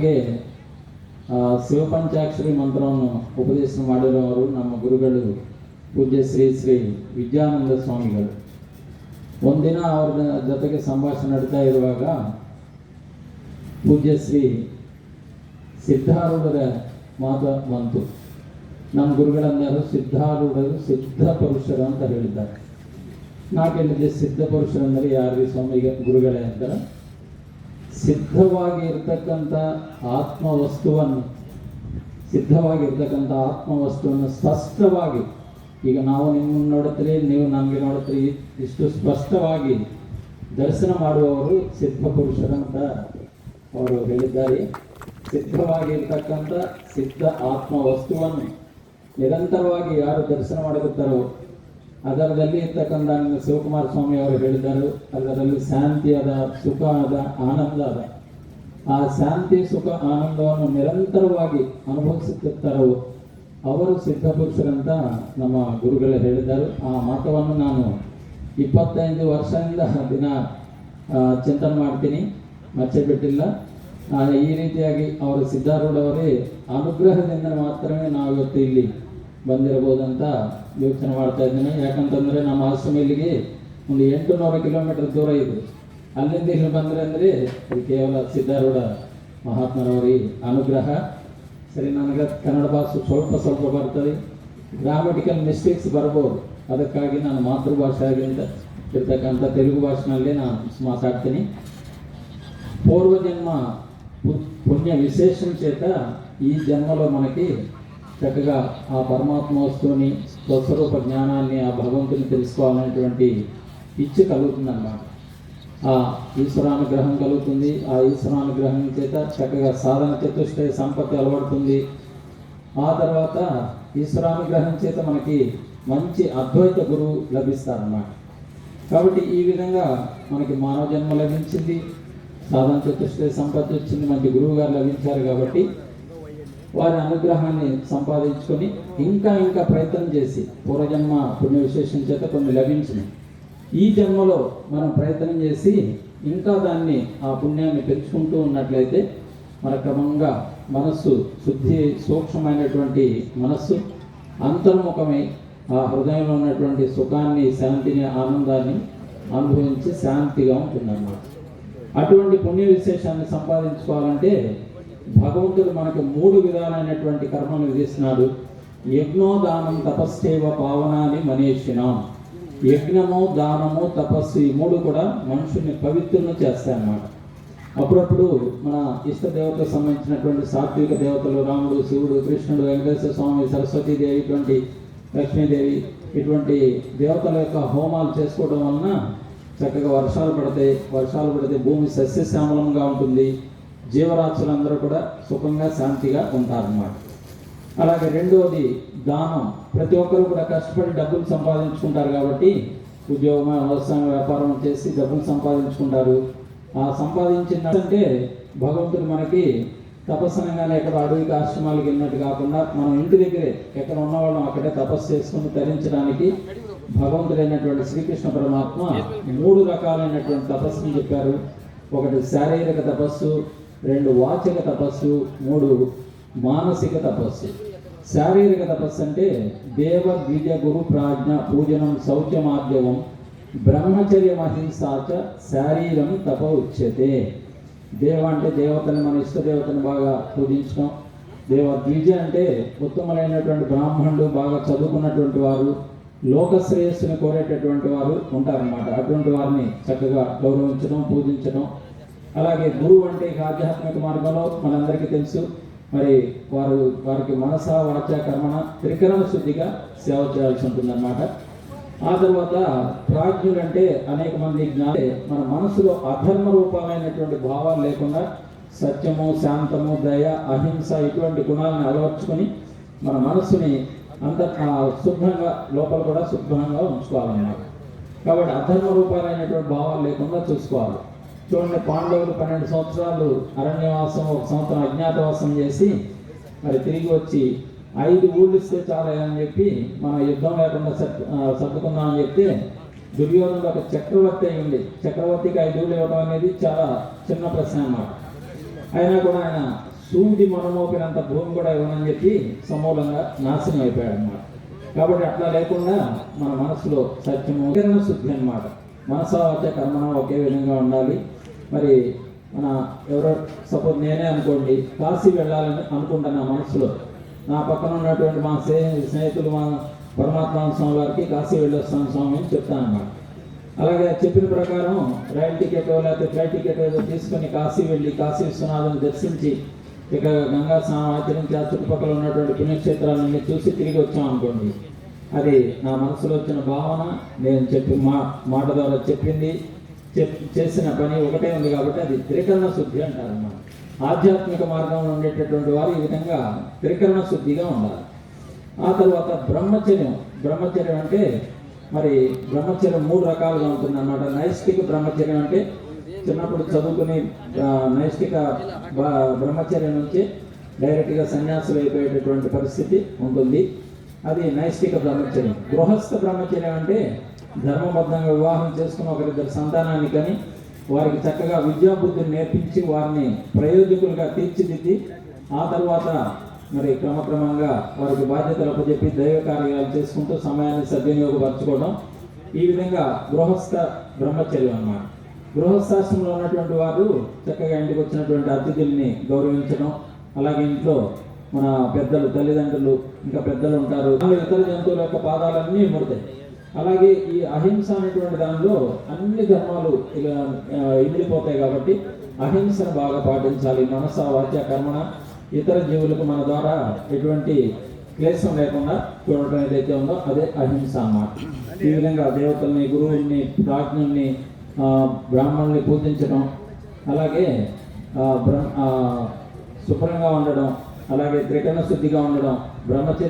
ಹಾಗೆ ಶಿವಪಂಚಾಕ್ಷರಿ ಮಂತ್ರವನ್ನು ಉಪದೇಶ ಮಾಡಿರುವವರು ನಮ್ಮ ಗುರುಗಳು. ಪೂಜ್ಯ ಶ್ರೀ ಶ್ರೀ ವಿದ್ಯಾನಂದ ಸ್ವಾಮಿಗಳು. ಒಂದಿನ ಅವ್ರ ಜೊತೆಗೆ ಸಂಭಾಷಣೆ ನಡೀತಾ ಇರುವಾಗ ಪೂಜ್ಯ ಶ್ರೀ ಸಿದ್ಧಾರೂಢರ ಮಾತು ಬಂತು. ನಮ್ಮ ಗುರುಗಳಂದರು ಸಿದ್ಧಾರೂಢರು ಸಿದ್ಧ ಪುರುಷರು ಅಂತ ಹೇಳಿದ್ದಾರೆ. ನಾವೇನಿದೆ ಸಿದ್ಧ ಪುರುಷರು ಅಂದರೆ ಯಾರಿಗೆ ಸ್ವಾಮಿಗೆ ಗುರುಗಳೇ ಅಂತಾರೆ? ಸಿದ್ಧವಾಗಿ ಇರ್ತಕ್ಕಂಥ ಆತ್ಮ ವಸ್ತುವನ್ನು ಸಿದ್ಧವಾಗಿ ಇರ್ತಕ್ಕಂಥ ಆತ್ಮ ವಸ್ತುವನ್ನು ಸ್ಪಷ್ಟವಾಗಿ, ಈಗ ನಾವು ನಿಮ್ಮನ್ನು ನೋಡುತ್ತೀರಿ, ನೀವು ನಮಗೆ ನೋಡುತ್ತೀರಿ, ಇಷ್ಟು ಸ್ಪಷ್ಟವಾಗಿ ದರ್ಶನ ಮಾಡುವವರು ಸಿದ್ಧ ಪುರುಷರಂತ ಅವರು ಹೇಳಿದ್ದಾರೆ. ಸಿದ್ಧವಾಗಿರ್ತಕ್ಕಂಥ ಸಿದ್ಧ ಆತ್ಮ ವಸ್ತುವನ್ನು ನಿರಂತರವಾಗಿ ಯಾರು ದರ್ಶನ ಮಾಡುತ್ತಾರೋ ಅದರದಲ್ಲಿ ಇರ್ತಕ್ಕಂಥ ಶಿವಕುಮಾರ ಸ್ವಾಮಿ ಅವರು ಹೇಳಿದರು ಅದರಲ್ಲಿ ಶಾಂತಿ ಅದ, ಸುಖ ಅದ, ಆನಂದ ಅದ. ಆ ಶಾಂತಿ, ಸುಖ, ಆನಂದವನ್ನು ನಿರಂತರವಾಗಿ ಅನುಭವಿಸುತ್ತಿರ್ತಾರೋ ಅವರು ಸಿದ್ಧಪುರುಷರಂತ ನಮ್ಮ ಗುರುಗಳು ಹೇಳಿದರು ಆ ಮಾತವನ್ನು ನಾನು ಇಪ್ಪತ್ತೈದು ವರ್ಷದಿಂದ ದಿನ ಚಿಂತನೆ ಮಾಡ್ತೀನಿ. ಮಚ್ಚೆ ಬಿಟ್ಟಿಲ್ಲ. ಈ ರೀತಿಯಾಗಿ ಅವರು ಸಿದ್ಧಾರೂಢವರೇ ಅನುಗ್ರಹದಿಂದ ಮಾತ್ರವೇ ನಾವು ಇವತ್ತು ಇಲ್ಲಿ ಬಂದಿರಬಹುದಂತ ಯೋಚನೆ ಮಾಡ್ತಾ ಇದ್ದೇನೆ ಯಾಕಂತಂದ್ರೆ ನಮ್ಮ ಆಶ್ರಮ ಇಲ್ಲಿಗೆ ಒಂದು ಎಂಟು ನೂರು ಕಿಲೋಮೀಟರ್ ದೂರ ಇದೆ ಅಲ್ಲಿಂದ ಇಲ್ಲಿ ಬಂದರೆ ಅಂದರೆ ಇದು ಕೇವಲ ಸಿದ್ಧಾರೂಢ ಮಹಾತ್ಮರವರಿ ಅನುಗ್ರಹ ಸರಿ ನನಗೆ ಕನ್ನಡ ಭಾಷೆ ಸ್ವಲ್ಪ ಸ್ವಲ್ಪ ಬರ್ತದೆ ಗ್ರಾಮಟಿಕಲ್ ಮಿಸ್ಟೇಕ್ಸ್ ಬರ್ಬೋದು ಅದಕ್ಕಾಗಿ ನಾನು ಮಾತೃಭಾಷೆಯಾಗಿಂದ ಇರ್ತಕ್ಕಂಥ ತೆಲುಗು ಭಾಷೆನಲ್ಲೇ ನಾನು ಮಾತಾಡ್ತೀನಿ పూర్వజన్మ పు- పుణ్య విశేషం చేత ఈ జన్మలో మనకి చక్కగా ఆ పరమాత్మ వస్తువుని స్వస్వరూప జ్ఞానాన్ని ఆ భగవంతుని తెలుసుకోవాలనేటువంటి ఇచ్చి కలుగుతుందన్నమాట. ఆ ఈశ్వరానుగ్రహం కలుగుతుంది. ఆ ఈశ్వరానుగ్రహం చేత చక్కగా సాధన చతుష్టయ సంపత్తి అలవడుతుంది. ఆ తర్వాత ఈశ్వరానుగ్రహం చేత మనకి మంచి అద్వైత గురువు లభిస్తారన్నమాట. కాబట్టి ఈ విధంగా మనకి మానవ జన్మ లభించింది. సాధన చతుష్టయ సంపత్తి వచ్చింది. మంచి గురువు గారు లభించారు కాబట్టి వారి అనుగ్రహాన్ని సంపాదించుకొని ఇంకా ఇంకా ప్రయత్నం చేసి పూర్వజన్మ పుణ్య విశేషం చేత కొన్ని లభించినాయి ఈ జన్మలో మనం ప్రయత్నం చేసి ఇంకా దాన్ని ఆ పుణ్యాన్ని పెంచుకుంటూ ఉన్నట్లయితే మన క్రమంగా మనస్సు శుద్ధి సూక్ష్మమైనటువంటి మనస్సు అంతర్ముఖమై ఆ హృదయంలో ఉన్నటువంటి సుఖాన్ని శాంతిని ఆనందాన్ని అనుభవించి శాంతిగా ఉంటుందన్నమాట. అటువంటి పుణ్య విశేషాన్ని సంపాదించుకోవాలంటే భగవంతుడు మనకు మూడు విధాలైనటువంటి కర్మను విధిస్తున్నాడు యజ్ఞోదానం తపస్సేవ పావనాన్ని మనీషినాం. యజ్ఞము దానము తపస్సు ఈ మూడు కూడా మనుషుల్ని పవిత్రులను చేస్తాయన్నమాట అప్పుడప్పుడు మన ఇష్ట దేవతకు సంబంధించినటువంటి సాత్విక దేవతలు రాముడు శివుడు కృష్ణుడు వెంకటేశ్వర స్వామి సరస్వతీదేవి ఇటువంటి లక్ష్మీదేవి ఇటువంటి దేవతల యొక్క హోమాలు చేసుకోవడం వలన చక్కగా వర్షాలు పడతాయి వర్షాలు పడితే భూమి సస్యశ్యామలంగా ఉంటుంది. జీవరాశులందరూ కూడా సుఖంగా శాంతిగా ఉంటారన్నమాట. అలాగే రెండవది దానం. ప్రతి ఒక్కరు కూడా కష్టపడి డబ్బులు సంపాదించుకుంటారు కాబట్టి ఉద్యోగం వ్యవసాయం వ్యాపారం చేసి డబ్బులు సంపాదించుకుంటారు. ఆ సంపాదించిన అంటే భగవంతుడు మనకి తపస్సనంగా ఎక్కడ అడవికి ఆశ్రమాలకు వెళ్ళినట్టు కాకుండా మనం ఇంటి దగ్గరే ఎక్కడ ఉన్నవాళ్ళం అక్కడే తపస్సు చేసుకుని తరించడానికి భగవంతుడైనటువంటి శ్రీకృష్ణ పరమాత్మ మూడు రకాలైనటువంటి తపస్సుని చెప్పారు. ఒకటి శారీరక తపస్సు రెండు వాచిక తపస్సు మూడు మానసిక తపస్సు. శారీరక తపస్సు అంటే దేవ ద్విజ గురు ప్రాజ్ఞ పూజనం శౌచమాద్యవం బ్రహ్మచర్య అహింసాచ శారీరం తప ఉచ్యతే. దేవ అంటే దేవతని మన ఇష్టదేవతని బాగా పూజించడం దేవ ద్విజ అంటే ఉత్తమమైనటువంటి బ్రాహ్మణుడు బాగా చదువుకున్నటువంటి వారు లోకశ్రేయస్సును కోరేటటువంటి వారు ఉంటారన్నమాట. అటువంటి వారిని చక్కగా గౌరవించడం పూజించడం అలాగే గురువు అంటే ఇక ఆధ్యాత్మిక మార్గంలో మనందరికీ తెలుసు. మరి వారు వారికి మనస వాచ కర్మణ త్రికరణ శుద్ధిగా సేవ చేయాల్సి ఉంటుందన్నమాట. ఆ తర్వాత ప్రాజ్ఞులంటే అనేక మంది జ్ఞానే. మన మనసులో అధర్మ రూపమైనటువంటి భావాలు లేకుండా సత్యము శాంతము దయ అహింస ఇటువంటి గుణాలను అలవర్చుకొని మన మనస్సుని అంత శుభ్రంగా లోపల కూడా శుభ్రంగా ఉంచుకోవాలన్నమాట. కాబట్టి అధర్మ రూపాలైనటువంటి భావాలు లేకుండా చూసుకోవాలి. చూడండి పాండవులు పన్నెండు సంవత్సరాలు అరణ్యవాసం ఒక సంవత్సరం అజ్ఞాతవాసం చేసి మరి తిరిగి వచ్చి ఐదు ఊళ్ళు ఇస్తే చాలా అని చెప్పి మన యుద్ధం లేకుండా సర్దు సర్దుకుందాం అని చెప్తే దుర్యోధనుడు ఒక చక్రవర్తి అయి ఉంది చక్రవర్తికి ఐదు ఊళ్ళు ఇవ్వడం అనేది చాలా చిన్న ప్రశ్న అన్నమాట. అయినా కూడా ఆయన సూది మనమోపినంత భూమి కూడా ఇవ్వనని చెప్పి సమూలంగా నాశనం అయిపోయాడు అనమాట కాబట్టి అట్లా లేకుండా మన మనసులో సత్యము శుద్ధి అనమాట మనసా వచ్చే కర్మన ఒకే విధంగా ఉండాలి. మరి మన ఎవరో సపోజ్ నేనే అనుకోండి కాశీ వెళ్ళాలని అనుకుంటున్నా మనసులో నా పక్కన ఉన్నటువంటి మా స్నేహితులు మా పరమాత్మ స్వామి వారికి కాశీ వెళ్ళొస్తాను స్వామి అని చెప్తాను అన్నమాట అలాగే చెప్పిన ప్రకారం రైల్ టికెట్ లేకపోతే ఫ్లైట్ టికెట్ ఏదో తీసుకొని కాశీ వెళ్ళి కాశీ విశ్వనాథుని దర్శించి ఇక గంగా స్నానం ఆచరించి ఆ చుట్టుపక్కల ఉన్నటువంటి పుణ్యక్షేత్రాలన్నీ చూసి తిరిగి వచ్చాం అనుకోండి. అది నా మనసులో వచ్చిన భావన నేను చెప్పి మా మాట ద్వారా చెప్పింది. చేసిన పని ఒకటే ఉంది కాబట్టి అది త్రికరణ శుద్ధి అంటారు అన్నమాట. ఆధ్యాత్మిక మార్గంలో ఉండేటటువంటి వారు ఈ విధంగా త్రికరణ శుద్ధిగా ఉండాలి. ఆ తర్వాత బ్రహ్మచర్యం. బ్రహ్మచర్యం అంటే మరి బ్రహ్మచర్యం మూడు రకాలుగా ఉంటుంది అన్నమాట నైష్టిక బ్రహ్మచర్యం అంటే చిన్నప్పుడు చదువుకుని నైష్టిక బ- బ్రహ్మచర్యం నుంచి డైరెక్ట్గా సన్యాసులు అయిపోయేటటువంటి పరిస్థితి ఉంటుంది. అది నైష్టిక బ్రహ్మచర్యం. గృహస్థ బ్రహ్మచర్యం అంటే ధర్మబద్ధంగా వివాహం చేసుకుని ఒకరిద్దరు సంతానాన్ని కానీ వారికి చక్కగా విద్యాబుద్ధిని నేర్పించి వారిని ప్రయోజకులుగా తీర్చిదిద్ది ఆ తర్వాత మరి క్రమక్రమంగా వారికి బాధ్యతలు అప్పచెప్పి దైవ కార్యాలు చేసుకుంటూ సమయాన్ని సద్వినియోగపరచుకోవడం ఈ విధంగా గృహస్థ బ్రహ్మచర్యం అన్నమాట. గృహస్థాశ్రమంలో ఉన్నటువంటి వారు చక్కగా ఇంటికి వచ్చినటువంటి అతిథుల్ని గౌరవించడం అలాగే ఇంట్లో మన పెద్దలు తల్లిదండ్రులు ఇంకా పెద్దలు ఉంటారు. ఇతర జంతువుల యొక్క పాదాలన్నీ ముడతాయి. అలాగే ఈ అహింస అనేటువంటి దానిలో అన్ని ధర్మాలు ఇలా ఇమిడిపోతాయి కాబట్టి అహింసను బాగా పాటించాలి. మనస వాచ్య కర్మణ ఇతర జీవులకు మన ద్వారా ఎటువంటి క్లేశం లేకుండా చూడటం ఏదైతే ఉందో అదే అహింస అన్నమాట. ఈ విధంగా దేవతల్ని గురువుల్ని ప్రాజ్ఞుల్ని బ్రాహ్మణుల్ని పూజించడం అలాగే బ్రహ్మ శుభ్రంగా ఉండడం అలాగే త్రికరణ శుద్ధిగా ఉండడం బ్రహ్మచర్య